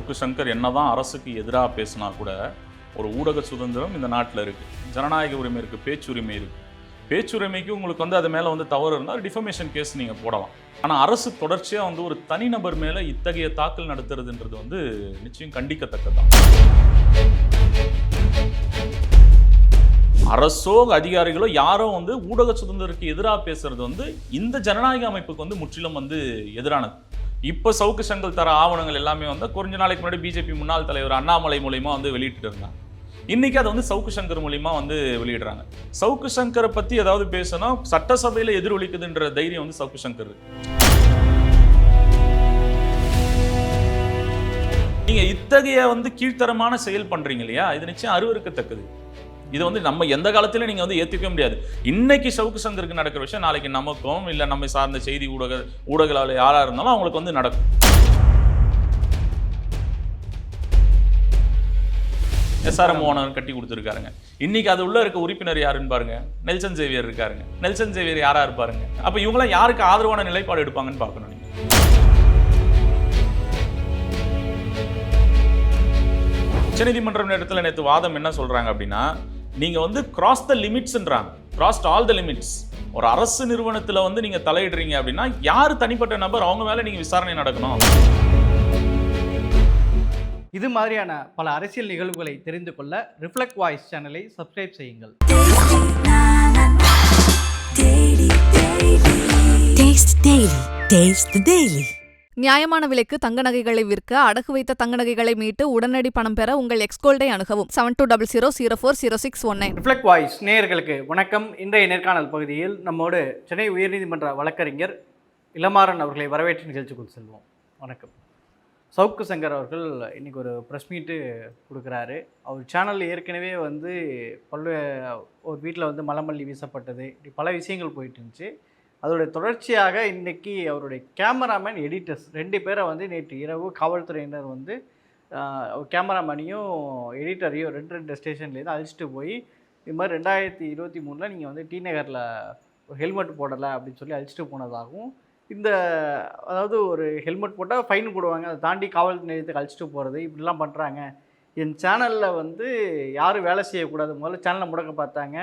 சவுக்கு சங்கர் என்னதான் அரசுக்கு எதிராக பேசினா கூட ஒரு ஊடக சுதந்திரம் இந்த நாட்டில் இருக்குது ஜனநாயக உரிமை இருக்குது பேச்சுரிமை இருக்கு. பேச்சுரிமைக்கு உங்களுக்கு வந்து அது மேலே வந்து தவறு இருந்தால் டிஃபமேஷன் கேஸ் நீங்கள் போடலாம். ஆனால் அரசு தொடர்ச்சியாக வந்து ஒரு தனிநபர் மேலே இத்தகைய தாக்கல் நடத்துறதுன்றது வந்து நிச்சயம் கண்டிக்கத்தக்கதான் அரசோ அதிகாரிகளோ யாரோ வந்து ஊடக சுதந்திரத்துக்கு எதிராக பேசுறது வந்து இந்த ஜனநாயக அமைப்புக்கு வந்து முற்றிலும் வந்து எதிரானது. இப்போ சவுக்கு சங்கல் தர ஆவணங்கள் எல்லாமே வந்து கொஞ்ச நாளைக்கு முன்னாடி பிஜேபி முன்னாள் தலைவர் அண்ணாமலை மூலியமாக வந்து வெளியிட்டு இருந்தாங்க. இன்னைக்கு அதை வந்து சவுக்கு சங்கர் மூலியமா வந்து வெளியிடுறாங்க. சவுக்கு சங்கரை பத்தி ஏதாவது பேசணும் சட்டசபையில எதிரொலிக்குதுன்ற தைரியம் வந்து சவுக்கு சங்கர் நீங்கள் நீங்க இத்தகைய வந்து கீழ்த்தரமான செயல் பண்றீங்க இல்லையா? இது நிச்சயம் அருவருக்கத்தக்கது. இது வந்து நம்ம எந்த காலத்திலும் நீங்க வந்து ஏத்துக்கவே முடியாது. இன்னைக்கு சவுக்கு சங்கருக்கு நடக்கிற விஷயம் நாளைக்கு நமக்கும் இல்லை நம்மை சார்ந்த செய்தி ஊடக ஊடகளால் யாராக இருந்தாலும் அவங்களுக்கு வந்து நடக்கும். எஸ்ஆர்எம் ஓனர் கட்டி கொடுத்துருக்காருங்க. இன்னைக்கு அது உள்ள இருக்க உறுப்பினர் யாருன்னு பாருங்க. நெல்சன் சேவியர் இருக்காருங்க. நெல்சன் சேவியர் யாரா இருப்பாருங்க. அப்ப இவங்களாம் யாருக்கு ஆதரவான நிலைப்பாடு எடுப்பாங்கன்னு பார்க்கணும் உச்சநீதிமன்றம் இடத்துல நேற்று வாதம் என்ன சொல்றாங்க அப்படின்னா நீங்க வந்து கிராஸ் த லிமிட்ஸ்ன்றாங்க கிராஸ்ட் ஆல் த லிமிட்ஸ் ஒரு அரசு நிறுவனத்துல வந்து நீங்க தலையிடுறீங்க அப்படின்னா யார் தனிப்பட்ட நபர் அவங்க மேல நீங்க விசாரணை நடக்கணும் இது மாதிரியான பல அரசியல் நிகழ்வுகளை தெரிந்து கொள்ள ரிஃப்ளெக்ட் வாய்ஸ் சேனலை சப்ஸ்கிரைப் செய்யுங்கள். Taste the Daily. நியாயமான விலைக்கு தங்க நகைகளை விற்க அடகு வைத்த தங்க நகைகளை மீட்டு உடனடி பணம் பெற உங்கள் எக்ஸ்கோல்டை அணுகவும். Seven two double zero zero four zero six one nine reflect voice நேயர்களுக்கு வணக்கம். இன்றைய நேர்காணல் பகுதியில் நம்மோடு சென்னை உயர்நீதிமன்ற வழக்கறிஞர் இளமாறன் அவர்களை வரவேற்று நிகழ்ச்சிக்குள் செல்வோம். வணக்கம். சவுக்கு சங்கர் அவர்கள் இன்றைக்கி ஒரு ப்ரெஸ் மீட்டு கொடுக்குறாரு. அவர் சேனல் ஏற்கனவே வந்து பல்வே ஒரு வீட்டில் வந்து மலமல்லி வீசப்பட்டது. இப்படி பல விஷயங்கள் போயிட்டு இருந்துச்சு. அதோடைய தொடர்ச்சியாக இன்றைக்கி அவருடைய கேமராமேன் எடிட்டர்ஸ் ரெண்டு பேரை வந்து நேற்று இரவு காவல்துறையினர் வந்து கேமராமேனையும் எடிட்டரையும் ரெண்டு ரெண்டு ஸ்டேஷன்லேருந்து அழிச்சிட்டு போய் இது மாதிரி ரெண்டாயிரத்தி இருபத்தி மூணில் நீங்கள் வந்து டி நகரில் ஹெல்மெட் போடலை அப்படின்னு சொல்லி அழிச்சிட்டு போனதாகவும் இந்த அதாவது ஒரு ஹெல்மெட் போட்டால் ஃபைன் போடுவாங்க அதை தாண்டி காவல் நிலையத்துக்கு அழைச்சிட்டு போகிறது இப்படிலாம் பண்ணுறாங்க என் சேனலில் வந்து யாரும் வேலை செய்யக்கூடாது. முதல்ல சேனலை முடக்க பார்த்தாங்க.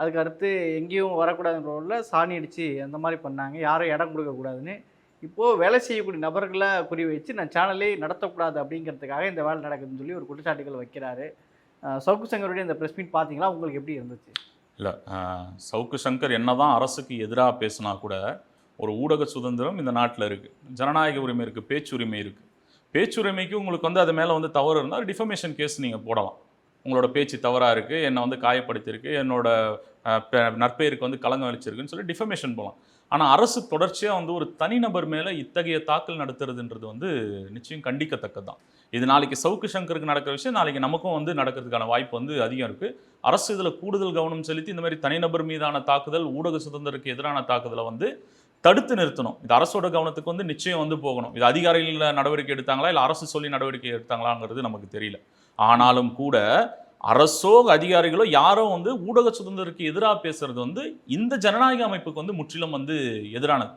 அதுக்கு அடுத்து எங்கேயும் வரக்கூடாதுன்ற ரோலில் சாணி அடித்து அந்த மாதிரி பண்ணாங்க. யாரும் இடம் கொடுக்கக்கூடாதுன்னு இப்போது வேலை செய்யக்கூடிய நபர்களை குறி வச்சு நான் சேனலே நடத்தக்கூடாது அப்படிங்கிறதுக்காக இந்த வேலை நடக்குதுன்னு சொல்லி ஒரு குற்றச்சாட்டுகள் வைக்கிறாரு. சவுக்கு சங்கருடைய இந்த ப்ரெஸ் மீட் பார்த்தீங்களா? உங்களுக்கு எப்படி இருந்துச்சு? இல்லை சவுக்கு சங்கர் என்னதான் அரசுக்கு எதிராக பேசினா கூட ஒரு ஊடக சுதந்திரம் இந்த நாட்டில் இருக்குது ஜனநாயக உரிமை இருக்குது பேச்சுரிமை இருக்குது பேச்சுரிமைக்கு உங்களுக்கு வந்து அது மேலே வந்து தவறு இருந்தால் டிஃபமேஷன் கேஸ் நீங்கள் போடலாம். உங்களோட பேச்சு தவறாக இருக்குது என்னை வந்து காயப்படுத்தியிருக்கு என்னோட பெ- நற்பெயருக்கு வந்து களங்கம் அளிச்சிருக்குன்னு சொல்லி டிஃபமேஷன் போகலாம் ஆனால் அரசு தொடர்ச்சியாக வந்து ஒரு தனிநபர் மேலே இத்தகைய தாக்கல் நடத்துறதுன்றது வந்து நிச்சயம் கண்டிக்கத்தக்கது தான் இது நாளைக்கு சவுக்கு சங்கருக்கு நடக்கிற விஷயம் நாளைக்கு நமக்கும் வந்து நடக்கிறதுக்கான வாய்ப்பு வந்து அதிகம் இருக்குது அரசு இதில் கூடுதல் கவனம் செலுத்தி இந்த மாதிரி தனிநபர் மீதான தாக்குதல் ஊடக சுதந்திரத்துக்கு எதிரான தாக்குதலை வந்து தடுத்து நிறுத்தணும். இது அரசோட கவனத்துக்கு வந்து நிச்சயம் வந்து போகணும். இது அதிகாரிகள் நடவடிக்கை எடுத்தாங்களா இல்லை அரசு சொல்லி நடவடிக்கை எடுத்தாங்களாங்கிறது நமக்கு தெரியல. ஆனாலும் கூட அரசோ அதிகாரிகளோ யாரோ வந்து ஊடக சுதந்திரத்துக்கு எதிராக பேசுறது வந்து இந்த ஜனநாயக அமைப்புக்கு வந்து முற்றிலும் வந்து எதிரானது.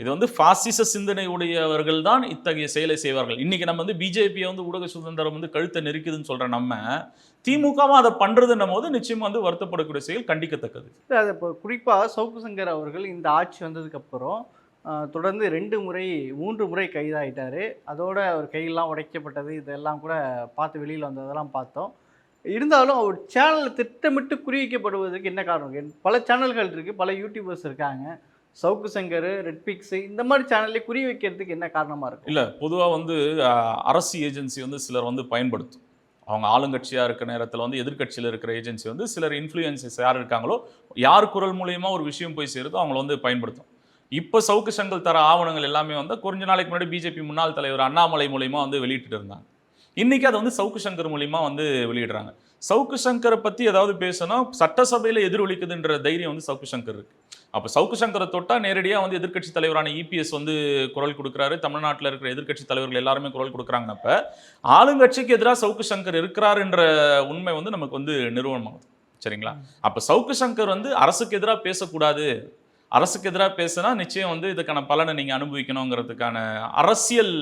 இது வந்து பாசிச சிந்தனை உடையவர்கள் தான் இத்தகைய செயலை செய்வார்கள். இன்னைக்கு நம்ம வந்து பிஜேபியை வந்து ஊடக சுதந்திரம் வந்து கழுத்தை நெருக்குதுன்னு சொல்ற நம்ம திமுகவும் அதை பண்றதுன்னும் போது நிச்சயமா வந்து வருத்தப்படக்கூடிய செயல் கண்டிக்கத்தக்கது. அது இப்போ குறிப்பாக சவுக்கு சங்கர் அவர்கள் இந்த ஆட்சி வந்ததுக்கப்புறம் தொடர்ந்து ரெண்டு முறை மூன்று முறை கைதாகிட்டார் அதோட அவர் கையெல்லாம் உடைக்கப்பட்டது இதெல்லாம் கூட பார்த்து வெளியில் வந்ததெல்லாம் பார்த்தோம். இருந்தாலும் அவர் சேனல் திட்டமிட்டு குறிவிக்கப்படுவதற்கு என்ன காரணம்? பல சேனல்கள் இருக்குது பல யூடியூபர்ஸ் இருக்காங்க. சவுக்கு சங்கர் ரெட் பிக்ஸ் இந்த மாதிரி சேனல்லே குறி வைக்கிறதுக்கு என்ன காரணமாக இருக்கும்? இல்லை பொதுவாக வந்து அரசு ஏஜென்சி வந்து சிலர் வந்து பயன்படுத்தும். அவங்க ஆளுங்கட்சியாக இருக்கிற நேரத்தில் வந்து எதிர்க்கட்சியில் இருக்கிற ஏஜென்சி வந்து சிலர் இன்ஃப்ளூயன்சஸ் யார் இருக்காங்களோ யார் குரல் மூலியமா ஒரு விஷயம் போய் சேருதோ அவங்கள வந்து பயன்படுத்தும். இப்போ சவுக்கு சங்கல் தர ஆவணங்கள் எல்லாமே வந்து கொஞ்ச நாளைக்கு முன்னாடி பிஜேபி முன்னாள் தலைவர் அண்ணாமலை மூலியமா வந்து வெளியிட்டு இருந்தாங்க. இன்றைக்கி அதை வந்து சவுக்கு சங்கர் மூலியமா வந்து வெளியிடுறாங்க. சவுக்கு சங்கரை பற்றி ஏதாவது பேசணும் சட்டசபையில் எதிரொலிக்குதுன்ற தைரியம் வந்து சவுக்கு சங்கர் இருக்கு. அப்போ சவுக்கு சங்கரை தொட்டால் நேரடியாக வந்து எதிர்க்கட்சி தலைவரான இபிஎஸ் வந்து குரல் கொடுக்குறாரு. தமிழ்நாட்டில் இருக்கிற எதிர்க்கட்சி தலைவர்கள் எல்லாருமே குரல் கொடுக்குறாங்கன்னப்ப ஆளுங்கட்சிக்கு எதிராக சவுக்கு சங்கர் இருக்கிறாருன்ற உண்மை வந்து நமக்கு வந்து நிறுவனமாகுது. சரிங்களா? அப்போ சவுக்கு சங்கர் வந்து அரசுக்கு எதிராக பேசக்கூடாது. அரசுக்கு எதிராக பேசுனா நிச்சயம் வந்து இதுக்கான பலனை நீங்கள் அனுபவிக்கணுங்கிறதுக்கான அரசியல்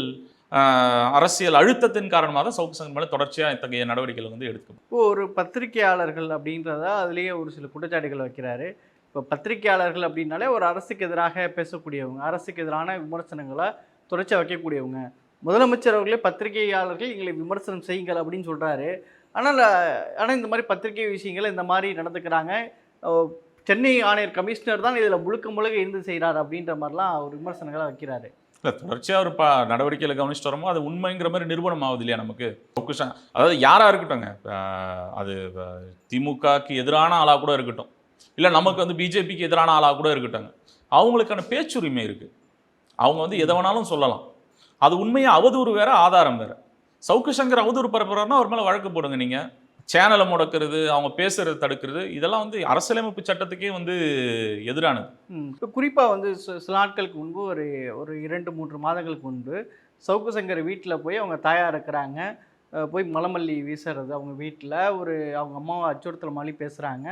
அரசியல் அழுத்தத்தின் காரணமாக தான் சவுக்கு சங்கம் மேலே தொடர்ச்சியாக இத்தகைய நடவடிக்கைகள் வந்து எடுக்கும். இப்போ ஒரு பத்திரிகையாளர்கள் அப்படின்றத அதுலேயே ஒரு சில குற்றச்சாட்டுகள் வைக்கிறாரு. இப்போ பத்திரிகையாளர்கள் அப்படின்னாலே ஒரு அரசுக்கு எதிராக பேசக்கூடியவங்க அரசுக்கு எதிரான விமர்சனங்களை தொடர்ச்சியாக வைக்கக்கூடியவங்க. முதலமைச்சர் அவர்களே பத்திரிகையாளர்கள் எங்களை விமர்சனம் செய்யுங்கள் அப்படின்னு சொல்கிறாரு ஆனால் ஆனால் இந்த மாதிரி பத்திரிகை விஷயங்கள் இந்த மாதிரி நடந்துக்கிறாங்க. சென்னை ஆணையர் கமிஷனர் தான் இதில் முழுக்க முழுக்க இருந்து செய்கிறார் அப்படின்ற மாதிரிலாம் அவர் விமர்சனங்களை வைக்கிறாரு. இல்லை தொடர்ச்சியாக ஒரு பா நடவடிக்கைகளை கவனிச்சுட்டு வரமோ அது உண்மைங்கிற மாதிரி நிறுவனம் ஆகுது இல்லையா நமக்கு? சவுக்கு அதாவது யாராக இருக்கட்டும்ங்க அது திமுகக்கு எதிரான ஆளாக கூட இருக்கட்டும். இல்லை நமக்கு வந்து பிஜேபிக்கு எதிரான ஆளாக கூட இருக்கட்டும் அவங்களுக்கான பேச்சுரிமை இருக்குது அவங்க வந்து எதை வேணாலும் சொல்லலாம். அது உண்மையாக அவதூறு வேறு ஆதாரம் வேறு. சவுக்கு சங்கர் அவதூறு பரப்புறாருன்னா அவர் மேலே வழக்கு போடுங்க நீங்கள் சேனலை முடக்கிறது அவங்க பேசுறதை தடுக்கிறது இதெல்லாம் வந்து அரசியலமைப்பு சட்டத்துக்கே வந்து எதிரானது. இப்போ குறிப்பாக வந்து சில சில நாட்களுக்கு முன்பு ஒரு ஒரு இரண்டு மூன்று மாதங்களுக்கு முன்பு சவுக்கு சங்கர் வீட்டில் போய் அவங்க தாயார் இருக்கிறாங்க. போய் மலமல்லி வீசுறது அவங்க வீட்டில் ஒரு அவங்க அம்மாவை அச்சுறுத்தல் மாதிரி பேசுகிறாங்க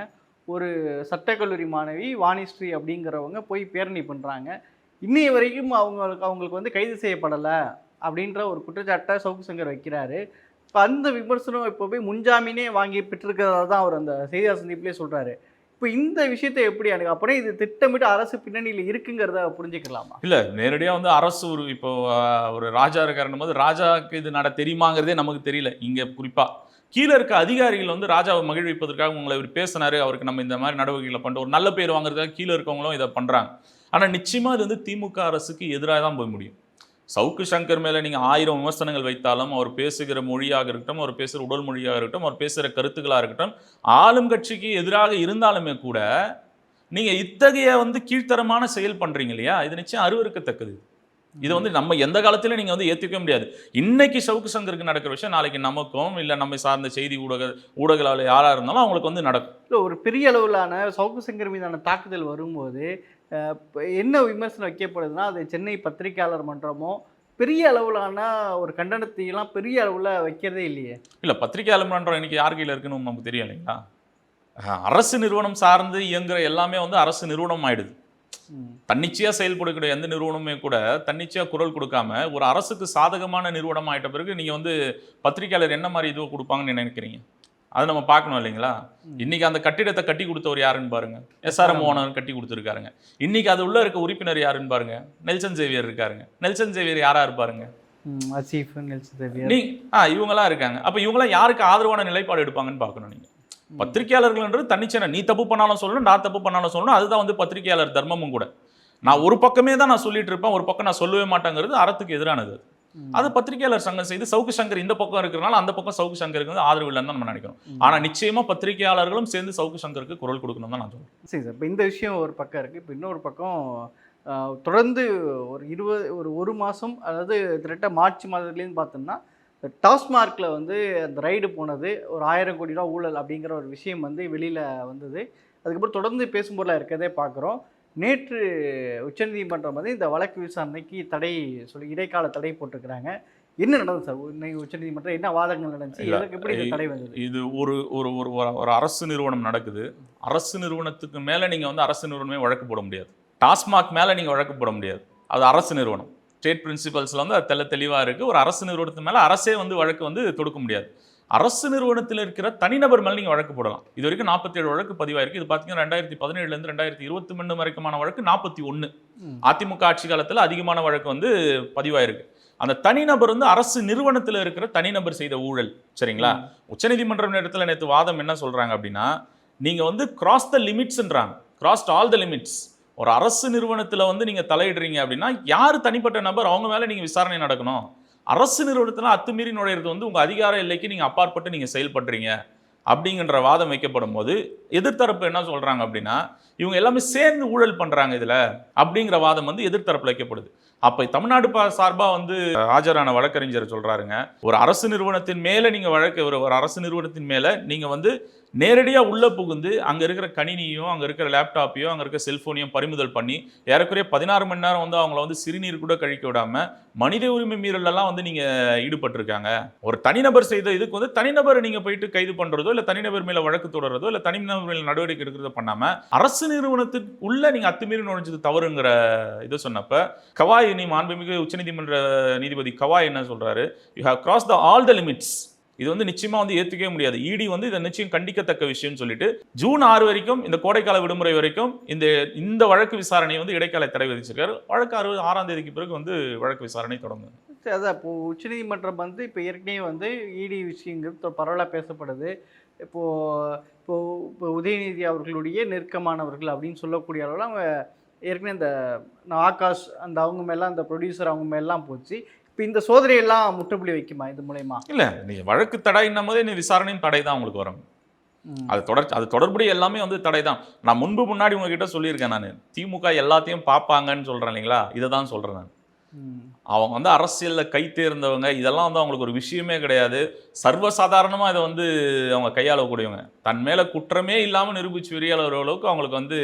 ஒரு சட்டக்கல்லூரி மாணவி வாணிஸ்ரீ அப்படிங்கிறவங்க போய் பேரணி பண்ணுறாங்க இன்னைய வரைக்கும் அவங்களுக்கு அவங்களுக்கு வந்து கைது செய்யப்படலை அப்படின்ற ஒரு குற்றச்சாட்டை சவுக்கு சங்கர் வைக்கிறாரு. இப்போ அந்த விமர்சனம் இப்போ போய் முன்ஜாமீனே வாங்கி பெற்றிருக்கிறதா தான் அவர் அந்த செய்தியாளர் சந்திப்பிலே சொல்கிறாரு இப்போ இந்த விஷயத்தை எப்படி எனக்கு அப்படியே இது திட்டமிட்டு அரசு பின்னணியில் இருக்குங்கிறத புரிஞ்சுக்கலாமா? இல்லை நேரடியாக வந்து அரசு ஒரு இப்போ ஒரு ராஜா இருக்காருன்னும் போது ராஜாவுக்கு இது நட தெரியுமாங்கிறதே நமக்கு தெரியல. இங்கே குறிப்பாக கீழே இருக்க அதிகாரிகள் வந்து ராஜாவை மகிழ்விப்பதற்காக உங்களை இவர் பேசினாரு அவருக்கு நம்ம இந்த மாதிரி நடவடிக்கைகளை பண்ணிட்டு ஒரு நல்ல பேர் வாங்குறதுக்காக கீழே இருக்கவங்களும் இதை பண்ணுறாங்க ஆனால் நிச்சயமாக இது வந்து திமுக அரசுக்கு எதிராக தான் போய் முடியும். சவுக்கு சங்கர் மேலே நீங்கள் ஆயிரம் விமர்சனங்கள் வைத்தாலும் அவர் பேசுகிற மொழியாக இருக்கட்டும் அவர் பேசுகிற உடல் மொழியாக இருக்கட்டும் அவர் பேசுகிற கருத்துக்களாக இருக்கட்டும் ஆளும் கட்சிக்கு எதிராக இருந்தாலுமே கூட நீங்கள் இத்தகைய வந்து கீழ்த்தரமான செயல் பண்ணுறீங்க இல்லையா? இது நிச்சயம் அருவருக்கத்தக்கது. இது வந்து நம்ம எந்த காலத்திலும் நீங்க வந்து ஏத்துக்கவே முடியாது. இன்னைக்கு சவுக்கு சங்கருக்கு நடக்கிற விஷயம் நாளைக்கு நமக்கும் இல்ல நம்மை சார்ந்த செய்தி ஊடக ஊடகளால் யாரா இருந்தாலும் அவங்களுக்கு வந்து நடக்கும். இல்லை ஒரு பெரிய அளவிலான சவுக்கு சங்கர் மீதான தாக்குதல் வரும்போது என்ன விமர்சனம் வைக்கப்படுதுன்னா அது சென்னை பத்திரிகையாளர் மன்றமோ பெரிய அளவிலான ஒரு கண்டனத்தையெல்லாம் பெரிய அளவில் வைக்கிறதே இல்லையே. இல்ல பத்திரிகையாளர் மன்றம் இன்னைக்கு யார் கையில இருக்குன்னு நமக்கு தெரியும் இல்லைங்களா அரசு நிறுவனம் சார்ந்து இயங்குற எல்லாமே வந்து அரசு நிறுவனம் ஆயிடுது. ம். தன்னிச்சையா செயல்படக்கூடிய எந்த நிறுவனமே கூட தன்னிச்சையா குரல் கொடுக்காம ஒரு அரசுக்கு சாதகமான நிறுவனம் ஆயிட்ட பிறகு நீங்க வந்து பத்திரிகையாளர் என்ன மாதிரி இதுவை கொடுப்பாங்கன்னு நினைக்கிறீங்க? அதை நம்ம பார்க்கணும் இல்லைங்களா? இன்னைக்கு அந்த கட்டிடத்தை கட்டி கொடுத்தவர் யாருன்னு பாருங்க. எஸ்ஆர்எம் ஓனர் கட்டி கொடுத்துருக்காருங்க. இன்னைக்கு அது உள்ள இருக்க உறுப்பினர் யாருன்னு பாருங்க. நெல்சன் சேவியர் இருக்காருங்க. நெல்சன் சேவியர் யாரா இருப்பாருங்க? அசீஃப் நெல்சன் நீ ஆ இவங்கெல்லாம் இருக்காங்க. அப்ப இவங்கெல்லாம் யாருக்கு ஆதரவான நிலைப்பாடு எடுப்பாங்கன்னு பார்க்கணும் நீங்க. பத்திரிகையாளர்கள்ன்றது தன்னிச்சையான நீ தப்பு பண்ணாலும் சொல்லணும் நான் தப்பு பண்ணாலும் சொல்லணும் அதுதான் வந்து பத்திரிகையாளர் தர்மமும் கூட. நான் ஒரு பக்கமே தான் நான் சொல்லிட்டு இருப்பேன் ஒரு பக்கம் நான் சொல்லவே மாட்டேங்கிறது அறத்துக்கு எதிரானது அது. பத்திரிகையாளர் சங்கம் செய்து சவுக்கு சங்கர் இந்த பக்கம் இருக்கிறனால அந்த பக்கம் சவுக்கு சங்கருக்கு வந்து ஆதரவு இல்லைன்னு தான் நம்ம நினைக்கிறோம். ஆனா நிச்சயமா பத்திரிகையாளர்களும் சேர்ந்து சவுக்கு சங்கருக்கு குரல் கொடுக்கணும் தான் நான் சொல்றேன். சரி சார் இப்போ இந்த விஷயம் ஒரு பக்கம் இருக்குது இப்போ இன்னொரு பக்கம் தொடர்ந்து ஒரு இருபது ஒரு ஒரு மாதம் அதாவது திரட்ட மார்ச் மாதத்துலேருந்து பார்த்தோம்னா டாஸ்மார்க்கில் வந்து அந்த ரைடு போனது ஒரு ஆயிரம் கோடி ரூபா ஊழல் அப்படிங்கிற ஒரு விஷயம் வந்து வெளியில் வந்தது. அதுக்கப்புறம் தொடர்ந்து பேசும்போதில் இருக்கதே பார்க்குறோம். நேற்று உச்சநீதிமன்றம் வந்து இந்த வழக்கு விசாரணைக்கு தடை சொல்லி இடைக்கால தடை போட்டிருக்கிறாங்க. என்ன நடந்தது சார்? இன்னைக்கு உச்சநீதிமன்றம் என்ன வாதங்கள் நடந்துச்சு? எதுக்கு எப்படி இந்த தடை வந்தது? இது ஒரு ஒரு ஒரு ஒரு- ஒரு அரசு நிறுவனம் நடக்குது. அரசு நிறுவனத்துக்கு மேல நீங்க வந்து அரசு நிறுவனமே வழக்கு போட முடியாது. டாஸ்மாக் மேல நீங்க வழக்கு போட முடியாது. அது அரசு நிறுவனம். ஸ்டேட் பிரின்சிபல்ஸ்ல வந்து அது தெள்ள தெளிவா இருக்கு. ஒரு அரசு நிறுவனத்து மேல அரசே வந்து வழக்கு வந்து தொடுக்க முடியாது. அரசு நிறுவனத்தில் இருக்கிற தனிநபர் மேல நீங்க வழக்கு போடலாம். இது வரைக்கும் நாற்பத்தி ஏழு வழக்கு பதிவாயிருக்கு. இது பார்த்தீங்கன்னா ரெண்டாயிரத்தி பதினேழுல இருந்து ரெண்டாயிரத்தி இருபத்தி மூணு வரைக்குமான வழக்கு நாற்பத்தி ஒன்று. அதிமுக ஆட்சி காலத்துல அதிகமான வழக்கு வந்து பதிவாயிருக்கு. அந்த தனிநபர் வந்து அரசு நிறுவனத்துல இருக்கிற தனிநபர் செய்த ஊழல். சரிங்களா? உச்சநீதிமன்றம் நேரத்தில் நேற்று வாதம் என்ன சொல்றாங்க அப்படின்னா நீங்க வந்து கிராஸ் த லிமிட்ஸ்ன்றாங்க கிராஸ்ட் ஆல் த லிமிட்ஸ் ஒரு அரசு நிறுவனத்தில் வந்து நீங்கள் தலையிடுறீங்க அப்படின்னா யார் தனிப்பட்ட நபர் அவங்க மேலே நீங்கள் விசாரணை நடக்கணும்? அரசு நிறுவனத்தில் அத்துமீறி நுழையிறது வந்து உங்கள் அதிகார எல்லைக்கு நீங்கள் அப்பாற்பட்டு நீங்கள் செயல்படுறீங்க அப்படிங்கிற வாதம் வைக்கப்படும் போது எதிர்த்தரப்பு என்ன சொல்கிறாங்க அப்படின்னா இவங்க எல்லாமே சேர்ந்து ஊழல் பண்ணுறாங்க இதில் அப்படிங்கிற வாதம் வந்து எதிர்த்தரப்பில் வைக்கப்படுது. அப்போ தமிழ்நாடு பா சார்பாக வந்து ஆஜரான வழக்கறிஞர் சொல்கிறாருங்க ஒரு அரசு நிறுவனத்தின் மேலே நீங்கள் வழக்கு ஒரு ஒரு அரசு நிறுவனத்தின் மேலே நீங்கள் வந்து நேரடியாக உள்ளே புகுந்து அங்கே இருக்கிற கணினியும் அங்கே இருக்கிற லேப்டாப்பையும் அங்கே இருக்கிற செல்ஃபோனையும் பறிமுதல் பண்ணி ஏறக்குறைய பதினாறு மணி நேரம் வந்து அவங்கள வந்து சிறுநீர் கூட கழிக்க விடாமல் மனித உரிமை மீறலெல்லாம் வந்து நீங்கள் ஈடுபட்டிருக்காங்க. ஒரு தனிநபர் செய்த இதுக்கு வந்து தனிநபரை நீங்கள் போயிட்டு கைது பண்ணுறதோ இல்லை தனிநபர் மேலே வழக்கு தொடர்றதோ இல்லை தனிநபர் மேலே நடவடிக்கை எடுக்கிறதோ பண்ணாமல் அரசு நிறுவனத்துக்கு உள்ளே நீங்கள் அத்துமீறி நுழைஞ்சது தவறுங்கிற இதை சொன்னப்போ கவாய் நீ மாண்புமிகு உச்சநீதிமன்ற நீதிபதி கவாய் என்ன சொல்கிறாரு you have cross the all the limits இது வந்து நிச்சயமா வந்து ஏற்றுக்கவே முடியாது. இடி வந்து இதை நிச்சயம் கண்டிக்கத்தக்க விஷயம்னு சொல்லிட்டு ஜூன் ஆறு வரைக்கும் இந்த கோடைக்கால விடுமுறை வரைக்கும் இந்த இந்த வழக்கு விசாரணை வந்து இடைக்கால தடை விதிச்சிருக்காரு. வழக்கு அறுபது ஆறாம் தேதிக்கு பிறகு வந்து வழக்கு விசாரணை தொடங்கும் அதான். இப்போ உச்சநீதிமன்றம் வந்து இப்போ ஏற்கனவே வந்து இடி விஷயங்கிறது பரவலாக பேசப்படுது. இப்போது இப்போ இப்போ உதயநிதி அவர்களுடைய நெருக்கமானவர்கள் அப்படின்னு சொல்லக்கூடிய அளவில் அவங்க ஏற்கனவே இந்த ஆகாஷ் அந்த அவங்க மேலாம் அந்த ப்ரொடியூசர் அவங்க மேலாம் போச்சு. இப்போ இந்த சோதனையெல்லாம் முற்றுப்புள்ளி வைக்குமா இது மூலயமா? இல்ல நீ வழக்கு தடைன்னும் போதே நீ விசாரணையும் தடை தான் உங்களுக்கு வரும். அது தொடர் அது தொடர்புடைய எல்லாமே வந்து தடை தான் நான் முன்பு முன்னாடி உங்ககிட்ட சொல்லியிருக்கேன் நான். திமுக எல்லாத்தையும் பார்ப்பாங்கன்னு சொல்றேன் இல்லைங்களா? இதை தான் சொல்றேன் நான். அவங்க வந்து அரசியலில் கை தேர்ந்தவங்க. இதெல்லாம் வந்து அவங்களுக்கு ஒரு விஷயமே கிடையாது. சர்வசாதாரணமாக இதை வந்து அவங்க கையாளக்கூடியவங்க. தன் மேலே குற்றமே இல்லாமல் நிரூபிச்சு வெளியாளர் அளவுக்கு அவங்களுக்கு வந்து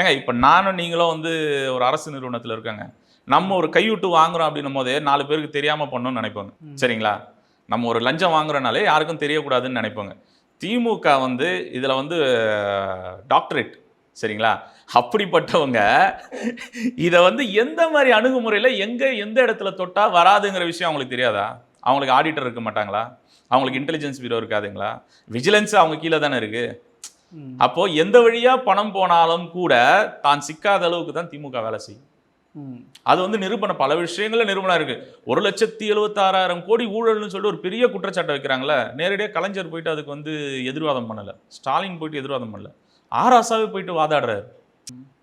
ஏங்க இப்போ நானும் நீங்களும் வந்து ஒரு அரசு நிறுவனத்தில் இருக்காங்க. நம்ம ஒரு கைவிட்டு வாங்குறோம் அப்படின்னும் போதே நாலு பேருக்கு தெரியாமல் பண்ணணும்னு நினைப்பாங்க. சரிங்களா? நம்ம ஒரு லஞ்சம் வாங்குறனாலே யாருக்கும் தெரியக்கூடாதுன்னு நினைப்பாங்க. திமுக வந்து இதில் வந்து டாக்டரேட் சரிங்களா? அப்படிப்பட்டவங்க இதை வந்து எந்த மாதிரி அணுகுமுறையில் எங்கே எந்த இடத்துல தொட்டா வராதுங்கிற விஷயம் அவங்களுக்கு தெரியாதா? அவங்களுக்கு ஆடிட்டர் இருக்க மாட்டாங்களா? அவங்களுக்கு இன்டெலிஜென்ஸ் பியூரோ இருக்காதுங்களா? விஜிலன்ஸ் அவங்க கீழே தானே இருக்கு. ம். அப்போ எந்த வழியா பணம் போனாலும் கூட தான் சிக்காத அளவுக்கு தான் திமுக வேலை செய்யும். அது வந்து நிரூபணம் பல விஷயங்களில் நிரூபணம் இருக்கு. ஒரு லட்சத்தி எழுபத்தாறாயிரம் கோடி ஊழல்னு சொல்லி ஒரு பெரிய குற்றச்சாட்டை வைக்கிறாங்களே நேரடியாக கலைஞர் போயிட்டு அதுக்கு வந்து எதிர்வாதம் பண்ணலை. ஸ்டாலின் போயிட்டு எதிர்வாதம் பண்ணல. ஆராசாவே போயிட்டு வாதாடுறாரு.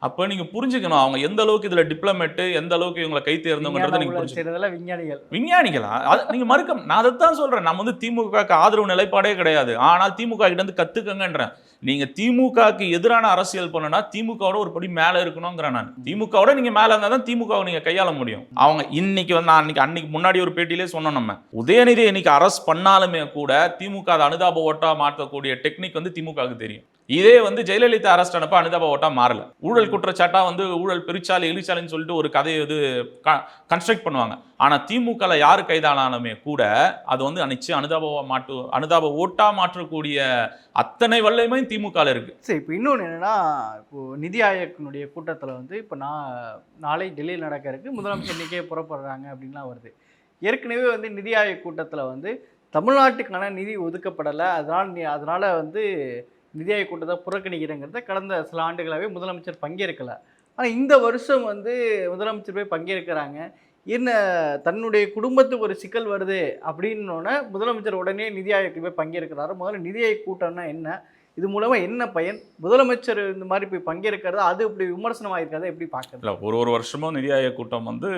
அப்போ நீங்க புரிஞ்சுக்கணும் அவங்க எந்த அளவுக்கு இதுல டிப்ளமேட்டு எந்த அளவுக்கு இவங்களை கை தேர்ந்தவங்கன்றதை நீங்க விஞ்ஞான ஊழல் புரிஞ்சுக்கணும் விஞ்ஞானிகள். விஞ்ஞானிகளா? அது நீங்க மறுக்க நான் அதைத்தான் சொல்றேன். நம்ம வந்து திமுகவுக்கு ஆதரவு நிலைப்பாடே கிடையாது. ஆனால் திமுக கிட்ட இருந்து கத்துக்கங்கன்றேன். நீங்க திமுகவுக்கு எதிரான அரசியல் பண்ணுனா திமுகவோட ஒரு படி மேல இருக்கணுங்கிறேன் நான். திமுகவோட நீங்க மேல இருந்தா தான் திமுகவை நீங்க கையாள முடியும். அவங்க இன்னைக்கு வந்து நான் அன்னைக்கு அன்னைக்கு முன்னாடி ஒரு பேட்டியிலே சொன்னோம் நம்ம. உதயநிதி இன்னைக்கு அரெஸ்ட் பண்ணாலுமே கூட திமுக அதை அனுதாப ஓட்டா மாற்றக்கூடிய டெக்னிக் வந்து திமுகவுக்கு தெரியும். இதே வந்து ஜெயலலிதா அரெஸ்ட் ஆனப்ப அனுதாப ஓட்டா மாறல. ஊழல் குற்றச்சாட்டாக வந்து ஊழல் பெருச்சாலை எலிச்சாலின்னு சொல்லிட்டு ஒரு கதையை இது கன்ஸ்ட்ரக்ட் பண்ணுவாங்க. ஆனால் திமுகவில் யார் கைதானாலுமே கூட அது வந்து நிச்சயம் அனுதாப மாட்டு அனுதாப ஓட்டா மாற்றக்கூடிய அத்தனை வல்லமையும் திமுகவில் இருக்குது சரி இப்போ இன்னொன்று என்னென்னா இப்போது நிதி ஆயோக்கினுடைய கூட்டத்தில் வந்து இப்போ நான் நாளை டெல்லியில் நடக்க இருக்கு முதலமைச்சர் இன்றைக்கே புறப்படுறாங்க அப்படின்லாம் வருது. ஏற்கனவே வந்து நிதி ஆயோக் கூட்டத்தில் வந்து தமிழ்நாட்டுக்கான நிதி ஒதுக்கப்படலை. அதனால் அதனால் வந்து நிதி ஆயோக் கூட்டத்தை புறக்கணிக்கிறேங்கிறத கடந்த சில ஆண்டுகளாகவே முதலமைச்சர் பங்கேற்கலை. ஆனால் இந்த வருஷம் வந்து முதலமைச்சர் போய் பங்கேற்கிறாங்க. என்ன தன்னுடைய குடும்பத்துக்கு ஒரு சிக்கல் வருது அப்படின்னோடனே முதலமைச்சர் உடனே நிதி ஆயோக்கு போய் பங்கேற்கிறாரு. முதல்ல நிதி ஆயோக் கூட்டம்னா என்ன? இது மூலமாக என்ன பயன்? முதலமைச்சர் இந்த மாதிரி போய் பங்கேற்கிறது? அது இப்படி விமர்சனம் ஆயிருக்கிறத எப்படி பார்க்கறது இல்லை ஒரு ஒரு வருஷமும் நிதி ஆயோக் கூட்டம் வந்து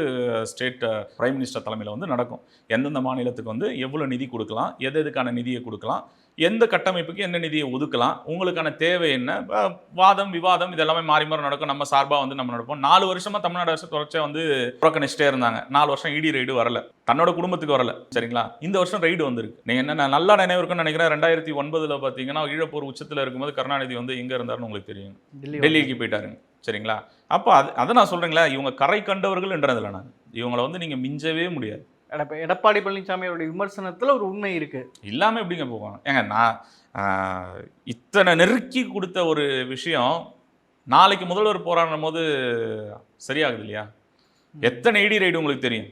ஸ்டேட் பிரைம் மினிஸ்டர் தலைமையில் வந்து நடக்கும். எந்தெந்த மாநிலத்துக்கு வந்து எவ்வளோ நிதி கொடுக்கலாம்? எது எதுக்கான நிதியை கொடுக்கலாம்? எந்த கட்டமைப்புக்கு என்ன நிதியை ஒதுக்கலாம் உங்களுக்கான தேவை என்ன வாதம் விவாதம் இதெல்லாமே மாறி மாறி நடக்கும். நம்ம சார்பாக வந்து நம்ம நடப்போம். நாலு வருஷமா தமிழ்நாடு அரசு தொடர்ச்சியாக வந்து புறக்கணிச்சிட்டே இருந்தாங்க. நாலு வருஷம் இடி ரைடு வரல. தன்னோட குடும்பத்துக்கு வரல. சரிங்களா? இந்த வருஷம் ரைடு வந்திருக்கு. நீங்க என்ன நல்லா நினைவு இருக்குன்னு நினைக்கிறேன். ரெண்டாயிரத்தி ஒன்பதுல பார்த்தீங்கன்னா ஈழப்போர் உச்சத்தில் இருக்கும்போது கருணாநிதி வந்து எங்க இருந்தாருன்னு உங்களுக்கு தெரியும். டெல்லி டெல்லிக்கு போயிட்டாருங்க. சரிங்களா? அப்போ அது அதை நான் சொல்கிறேங்களா இவங்க கரை கண்டவர்கள்ன்றதில்ல நான். இவங்களை வந்து நீங்கள் மிஞ்சவே முடியாது. எடப்பாடி பழனிசாமி அவருடைய விமர்சனத்துல ஒரு உண்மை இருக்கு. இல்லாமல் எப்படிங்க போவாங்க? ஏங்க நான் இத்தனை நெருக்கி கொடுத்த ஒரு விஷயம் நாளைக்கு முதல்வர் போராடும் போது சரியாகுது இல்லையா? எத்தனை இடி ரைடு உங்களுக்கு தெரியும்?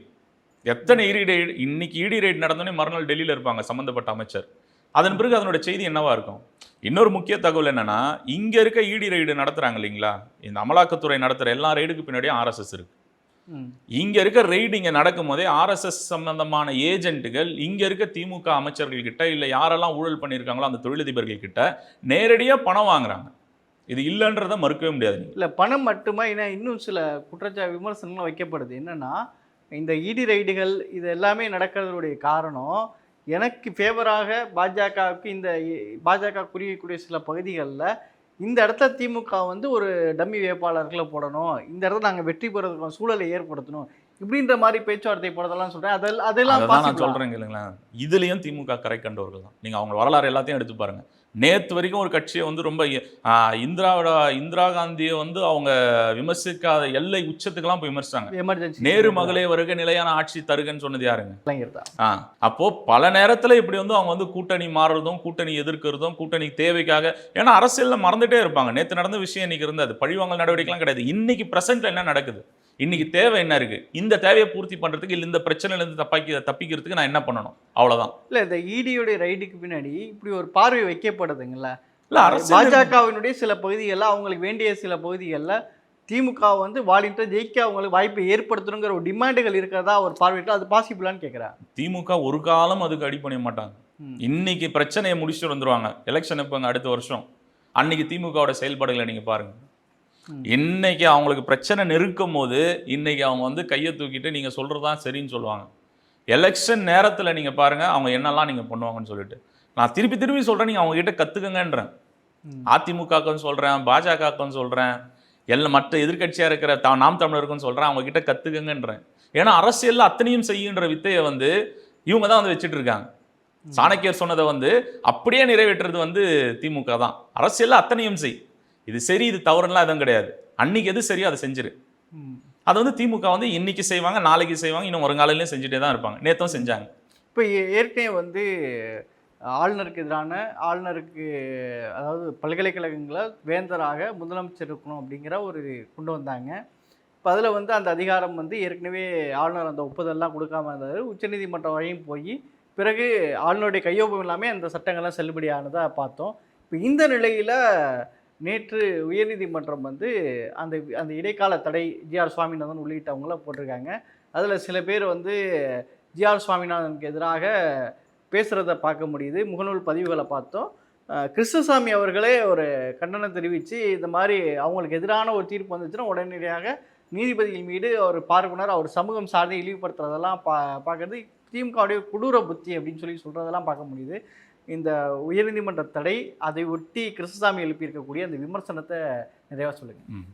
எத்தனை இடி ரைடு இன்னைக்கு இடி ரைடு நடந்தோடனே மறுநாள் டெல்லியில் இருப்பாங்க சம்மந்தப்பட்ட அமைச்சர். அதன் பிறகு அதனோட செய்தி என்னவா இருக்கும்? இன்னொரு முக்கிய தகவல் என்னன்னா இங்க இருக்க இடி ரைடு நடத்துறாங்க இல்லைங்களா? இந்த அமலாக்கத்துறை நடத்துற எல்லா ரைடுக்கு பின்னாடியும் ஆர்எஸ்எஸ் இருக்கு. ம். இங்க இருக்க ரெய்டு இங்க நடக்கும் போதே ஆர்எஸ்எஸ் சம்பந்தமான ஏஜென்ட்டுகள் இங்க இருக்க திமுக அமைச்சர்கள் கிட்ட இல்ல யாரெல்லாம் ஊழல் பண்ணியிருக்காங்களோ அந்த தொழிலதிபர்கள் கிட்ட நேரடியா பணம் வாங்குறாங்க. இது இல்லைன்றதை மறுக்கவே முடியாது. இல்ல பணம் மட்டுமா? ஏன்னா இன்னும் சில குற்றச்சா விமர்சனங்கள் வைக்கப்படுது என்னன்னா இந்த இடி ரைடுகள் இது எல்லாமே நடக்கிறதுடைய காரணம் எனக்கு ஃபேவராக பாஜகவுக்கு இந்த பாஜக குறியக்கூடிய சில பகுதிகளில் இந்த இடத்துல திமுக வந்து ஒரு டம்மி வேட்பாளர்களை போடணும். இந்த இடத்துல நாங்கள் வெற்றி பெறதுக்கான சூழலை ஏற்படுத்தணும். இப்படின்ற மாதிரி பேச்சுவார்த்தை போடுறதெல்லாம் சொல்கிறேன் அதெல்லாம் அதெல்லாம் நான்? சொல்றேன் இல்லைங்களா இதுலயும் திமுக கரை கண்டவர்கள் தான். நீங்க அவங்க வரலாறு எல்லாத்தையும் எடுத்து பாருங்க. நேத்து வரைக்கும் ஒரு கட்சியை வந்து ரொம்ப இந்திராவோட இந்திரா காந்தியை வந்து அவங்க விமர்சிக்காத எல்லை உச்சத்துக்கெல்லாம் போய் விமர்சிச்சாங்க. நேரு மகளே வருக நிலையான ஆட்சி தருகன்னு சொன்னது யாருங்க? ஆ அப்போ பல நேரத்துல இப்படி வந்து அவங்க வந்து கூட்டணி மாறுறதும் கூட்டணி எதிர்க்கிறதும் கூட்டணி தேவைக்காக ஏன்னா அரசியல்ல மறந்துட்டே இருப்பாங்க. நேத்து நடந்த விஷயம் இன்னைக்கு இருந்தது. பழிவாங்கல் நடவடிக்கைலாம் கிடையாது. இன்னைக்கு பிரசன்ட்ல என்ன நடக்குது? இன்னைக்கு தேவை என்ன இருக்கு? இந்த தேவையை பூர்த்தி பண்றதுக்கு இல்லை இந்த பிரச்சனையிலேருந்து தப்பாக்கி தப்பிக்கிறதுக்கு நான் என்ன பண்ணணும்? அவ்வளவுதான். இல்ல இந்த இடியோடைய ரைடுக்கு பின்னாடி இப்படி ஒரு பார்வை வைக்கப்படுதுங்களா இல்ல பாஜகவினுடைய சில பகுதிகளில் அவங்களுக்கு வேண்டிய சில பகுதிகளில் திமுக வந்து வாலிட்டு ஜெயிக்க அவங்களுக்கு வாய்ப்பை ஏற்படுத்தணுங்கிற ஒரு டிமாண்டுகள் இருக்கிறதா ஒரு பார்வையிட்டு அது பாசிபிளான்னு கேட்குறேன் திமுக ஒரு காலம் அதுக்கு அடிப்பணிய மாட்டாங்க. ம். இன்னைக்கு பிரச்சனையை முடிச்சுட்டு வந்துருவாங்க. எலெக்ஷன் இப்போ அடுத்த வருஷம்? அன்னைக்கு திமுகவோட செயல்பாடுகளை நீங்க பாருங்க. ம். இன்னைக்கு அவங்களுக்கு பிரச்சனை நெருக்கும் போது இன்னைக்கு அவங்க வந்து கையை தூக்கிட்டு நீங்க சொல்றதுதான் சரின்னு சொல்லுவாங்க. எலெக்ஷன் நேரத்துல நீங்க பாருங்க அவங்க என்னெல்லாம் நீங்க பண்ணுவாங்கன்னு சொல்லிட்டு. நான் திருப்பி திருப்பி சொல்றேன் நீங்க அவங்க கிட்ட கத்துக்கங்கன்றேன். ம். அதிமுகக்குன்னு சொல்றேன் பாஜகக்குன்னு சொல்றேன் எல்லாம் மற்ற எதிர்க்கட்சியா இருக்கிற தா நாம் தமிழருக்குன்னு சொல்றேன் அவங்க கிட்ட கத்துக்கங்கன்றேன். ஏன்னா அரசியல்ல அத்தனையும் செய்யுன்ற வித்தையை வந்து இவங்க தான் வந்து வச்சுட்டு இருக்காங்க. சாணக்கியர் சொன்னதை வந்து அப்படியே நிறைவேற்றுறது வந்து திமுக தான். அரசியல்ல அத்தனையும் செய். இது சரி இது தவறுலாம் எதுவும் கிடையாது. அன்னைக்கு எது சரியோ அதை செஞ்சிரு. அது வந்து திமுக வந்து இன்னைக்கு செய்வாங்க நாளைக்கு செய்வாங்க இன்னும் வருங்காலையிலையும் செஞ்சுட்டே தான் இருப்பாங்க. நேத்தும் செஞ்சாங்க. இப்போ ஏற்கனவே வந்து ஆளுநருக்கு எதிரான ஆளுநருக்கு அதாவது பல்கலைக்கழகங்களை வேந்தராக முதலமைச்சர் இருக்கணும் அப்படிங்கிற ஒரு கொண்டு வந்தாங்க. இப்போ அதில் வந்து அந்த அதிகாரம் வந்து ஏற்கனவே ஆளுநர் அந்த ஒப்புதல்லாம் கொடுக்காம இருந்தார். உச்சநீதிமன்றம் வழியும் போய் பிறகு ஆளுநருடைய கையொப்பம் இல்லாமல் அந்த சட்டங்கள்லாம் செல்லுபடியானதாக பார்த்தோம். இப்போ இந்த நிலையில் நேற்று உயர்நீதிமன்றம் வந்து அந்த அந்த இடைக்கால தடை ஜிஆர் சுவாமிநாதன் உள்ளிட்டவங்கள போட்டிருக்காங்க. அதில் சில பேர் வந்து ஜிஆர் சுவாமிநாதனுக்கு எதிராக பேசுகிறத பார்க்க முடியுது. முகநூல் பதிவுகளை பார்த்தோம். கிருஷ்ணசாமி அவர்களே ஒரு கண்டனம் தெரிவித்து இந்த மாதிரி அவங்களுக்கு எதிரான ஒரு தீர்ப்பு வந்துச்சுன்னா உடனடியாக நீதிபதிகள் மீது அவர் பார்ப்பனர் அவர் சமூகம் சார்ந்து இழிவுபடுத்துறதெல்லாம் பா பார்க்கறது திமுகவுடைய கொடூர புத்தி அப்படின்னு சொல்லி சொல்கிறதெல்லாம் பார்க்க முடியுது. இந்த உயர்நீதிமன்ற தடை அதை ஒட்டி கிருஷ்ணசாமி எழுப்பியிருக்கக்கூடிய அந்த விமர்சனத்தை நிறைவாக சொல்லுங்கள்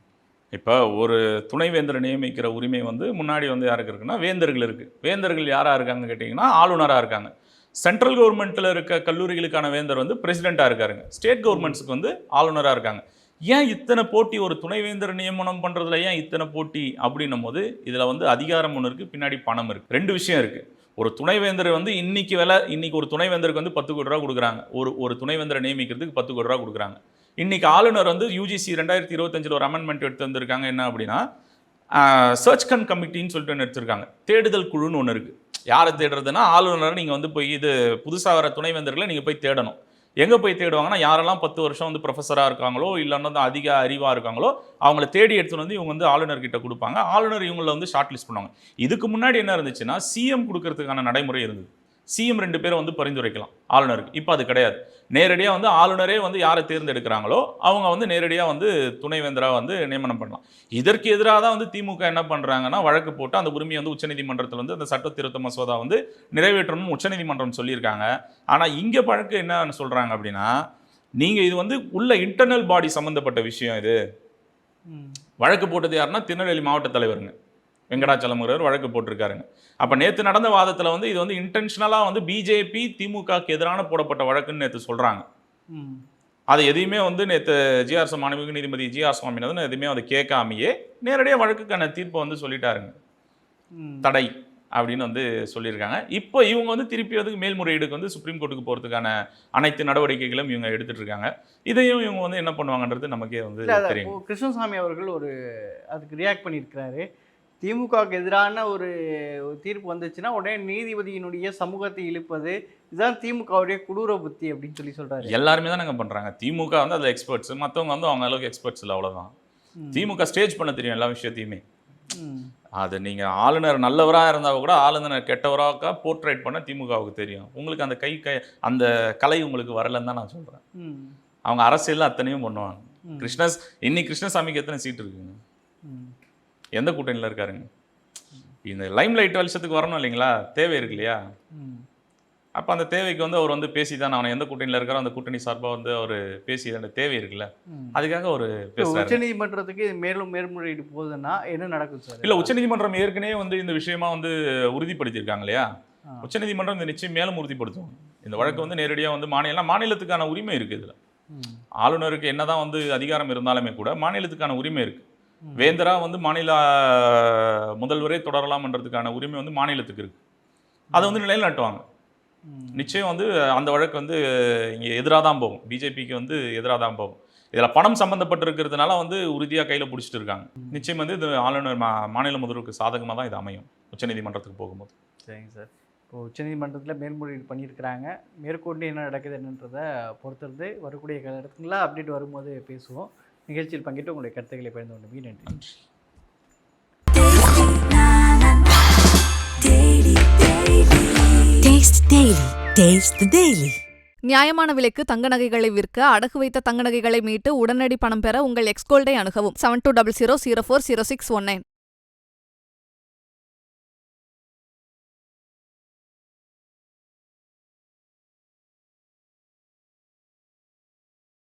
இப்போ ஒரு துணைவேந்தரை நியமிக்கிற உரிமை வந்து முன்னாடி வந்து யாருக்கு இருக்குன்னா வேந்தர்கள் இருக்குது வேந்தர்கள் யாராக இருக்காங்க கேட்டிங்கன்னா ஆளுநராக இருக்காங்க. சென்ட்ரல் கவர்மெண்ட்டில் இருக்க கல்லூரிகளுக்கான வேந்தர் வந்து பிரசிடெண்ட்டாக இருக்காருங்க. ஸ்டேட் கவர்மெண்ட்ஸுக்கு வந்து ஆளுநராக இருக்காங்க. ஏன் இத்தனை போட்டி ஒரு துணைவேந்தர் நியமனம் பண்ணுறதுல ஏன் இத்தனை போட்டி அப்படின்னும் போது இதில் வந்து அதிகாரம் ஒன்று இருக்குது பின்னாடி பணம் இருக்குது ரெண்டு விஷயம் இருக்குது ஒரு துணைவேந்தர் வந்து இன்னைக்கு விலை இன்னைக்கு ஒரு துணைவேந்தருக்கு வந்து பத்து கோடி ரூபா கொடுக்குறாங்க. ஒரு ஒரு துணைவேந்தரை நியமிக்கிறதுக்கு பத்து கோடி ரூபா கொடுக்குறாங்க. இன்னைக்கு ஆளுநர் வந்து யூஜிசி ரெண்டாயிரத்தி இருபத்தஞ்சில் ஒரு அமெண்ட்மெண்ட் எடுத்து வந்திருக்காங்க. என்ன அப்படின்னா சர்ச் கன் கமிட்டின்னு சொல்லிட்டு ஒன்று எடுத்திருக்காங்க. தேடுதல் குழுன்னு ஒன்று இருக்குது யாரை தேடுறதுன்னா ஆளுநரை நீங்கள் வந்து போய் இது புதுசாக வர துணைவேந்தர்களை நீங்கள் போய் தேடணும். எங்கே போய் தேடுவாங்கன்னா யாரெல்லாம் பத்து வருஷம் வந்து ப்ரொஃபஸராக இருக்காங்களோ இல்லைன்னா வந்து அதிக அறிவாக இருக்காங்களோ அவங்கள தேடி எடுத்துகிட்டு வந்து இவங்க வந்து ஆளுநர்கிட்ட கொடுப்பாங்க. ஆளுநர் இவங்கள வந்து ஷார்ட் லிஸ்ட் பண்ணுவாங்க. இதுக்கு முன்னாடி என்ன இருந்துச்சுன்னா சிஎம் கொடுக்கறதுக்கான நடைமுறை இருந்தது. சிஎம் ரெண்டு பேரும் வந்து பரிந்துரைக்கலாம் ஆளுநருக்கு. இப்போ அது கிடையாது. நேரடியாக வந்து ஆளுநரே வந்து யாரை தேர்ந்தெடுக்கிறாங்களோ அவங்க வந்து நேரடியாக வந்து துணைவேந்தராக வந்து நியமனம் பண்ணலாம். இதற்கு எதிராக தான் வந்து திமுக என்ன பண்ணுறாங்கன்னா வழக்கு போட்டு அந்த உரிமையை வந்து உச்சநீதிமன்றத்தில் வந்து அந்த சட்ட திருத்த மசோதா வந்து நிறைவேற்றணும்னு உச்சநீதிமன்றம் சொல்லியிருக்காங்க. ஆனால் இங்கே வழக்கு என்ன சொல்கிறாங்க அப்படின்னா நீங்கள் இது வந்து உள்ள இன்டர்னல் பாடி சம்மந்தப்பட்ட விஷயம் இது. வழக்கு போட்டது யாருன்னா திருநெல்வேலி மாவட்ட தலைவருங்க. வெங்கடாச்சலமுகிறவர் வழக்கு போட்டிருக்காருங்க. அப்போ நேற்று நடந்த வாதத்தில் வந்து இது வந்து இன்டென்ஷனலாக வந்து பிஜேபி திமுகக்கு எதிரான போடப்பட்ட வழக்குன்னு நேற்று சொல்கிறாங்க அது எதையுமே வந்து நேற்று ஜிஆர் மாண்புமிகு நீதிபதி ஜிஆர் சுவாமிநாதன் எதுவுமே அதை கேட்காமையே நேரடியாக வழக்குக்கான தீர்ப்பை வந்து சொல்லிட்டாருங்க. தடை அப்படின்னு வந்து சொல்லியிருக்காங்க. இப்போ இவங்க வந்து திருப்பி வந்து மேல்முறையீடுக்கு வந்து சுப்ரீம் கோர்ட்டுக்கு போகிறதுக்கான அனைத்து நடவடிக்கைகளும் இவங்க எடுத்துட்டு இருக்காங்க இதையும் இவங்க வந்து என்ன பண்ணுவாங்கன்றது நமக்கே வந்து தெரியும். கிருஷ்ணசாமி அவர்கள் ஒரு அதுக்கு ரியாக்ட் பண்ணியிருக்கிறாரு. திமுகவுக்கு எதிரான ஒரு தீர்ப்பு வந்துச்சுன்னா உடனே நீதிபதியினுடைய சமூகத்தை இழுப்பது இதுதான் திமுகவுடைய கொடூர புத்தி அப்படின்னு சொல்லி சொல்றாரு எல்லாருமே தான் நாங்கள் பண்ணுறாங்க திமுக வந்து அதில் எக்ஸ்பர்ட்ஸ் மற்றவங்க வந்து அவங்க அளவுக்கு எக்ஸ்பர்ட்ஸ் இல்லை அவ்வளோதான். திமுக ஸ்டேஜ் பண்ண தெரியும் எல்லா விஷயத்தையுமே. அது நீங்கள் ஆளுநர் நல்லவராக இருந்தால் கூட ஆளுநர் கெட்டவராக போர்ட்ரேட் பண்ண திமுகவுக்கு தெரியும் உங்களுக்கு அந்த கை கை அந்த கலை உங்களுக்கு வரலன்னு தான் நான் சொல்கிறேன். அவங்க அரசியலில் அத்தனையும் பண்ணுவாங்க ம். கிருஷ்ணஸ் இன்னைக்கு கிருஷ்ணசாமிக்கு எத்தனை சீட் இருக்குங்க. எந்த கூட்டணியில் இருக்காருங்க? இந்த லைம் லைட் வெளிச்சத்துக்கு வரணும் இல்லைங்களா? தேவை இருக்கு இல்லையா. அப்போ அந்த தேவைக்கு வந்து அவர் வந்து பேசி தான் அவனை எந்த கூட்டணியில் இருக்காரோ அந்த கூட்டணி சார்பாக வந்து அவர் பேசி அந்த தேவை இருக்குல்ல. அதுக்காக பேசுறாரு. உச்சநீதிமன்றத்துக்கு இது மேலும் மேல்முறையீடு போகுதுன்னா என்ன நடக்கும் சார்? இல்ல உச்சநீதிமன்றம் ஏற்கனவே வந்து இந்த விஷயமா வந்து உறுதிப்படுத்தியிருக்காங்க இல்லையா. உச்சநீதிமன்றம் இந்த நிச்சயம் மேலும் உறுதிப்படுத்தும். இந்த வழக்கு வந்து நேரடியாக வந்து மாநிலம் மாநிலத்துக்கான உரிமை இருக்கு இதுல. ஆளுநருக்கு என்னதான் வந்து அதிகாரம் இருந்தாலுமே கூட மாநிலத்துக்கான உரிமை இருக்கு. ம். வேந்தரா வந்து மாநில முதல்வரே தொடரலாம்ன்றதுக்கான உரிமை வந்து மாநிலத்துக்கு இருக்கு. அதை வந்து நிலைநாட்டுவாங்க. நிச்சயம் வந்து அந்த வழக்கு வந்து இங்கே எதிராக தான் போகும். பிஜேபிக்கு வந்து எதிராக தான் போகும். இதில் பணம் சம்மந்தப்பட்டிருக்கிறதுனால வந்து உறுதியாக கையில் பிடிச்சிட்டு இருக்காங்க. நிச்சயம் வந்து இது ஆளுநர் மா மாநில முதல்வருக்கு சாதகமாக தான் இது அமையும். உச்சநீதிமன்றத்துக்கு போகும்போது. சரிங்க சார். இப்போ உச்சநீதிமன்றத்தில் மேல்முறையீடு பண்ணியிருக்கிறாங்க. மேற்கொண்டு என்ன நடக்குது என்னன்றதை பொறுத்திருந்து வரக்கூடிய காலத்துங்களா அப்டேட் வரும்போது பேசுவோம். நிகழ்ச்சியில் பங்கிட்டு உங்களுடைய கருத்துக்களை பகிர்ந்து கொண்டு நன்றி நன்றி Taste Daily. Taste the Daily. நியாயமான விலைக்கு தங்க நகைகளை விற்க அடகு வைத்த தங்க நகைகளை மீட்டு உடனடி பணம் பெற உங்கள் எக்ஸ்கோல்டை அணுகவும் seven two double zero zero four zero six one nine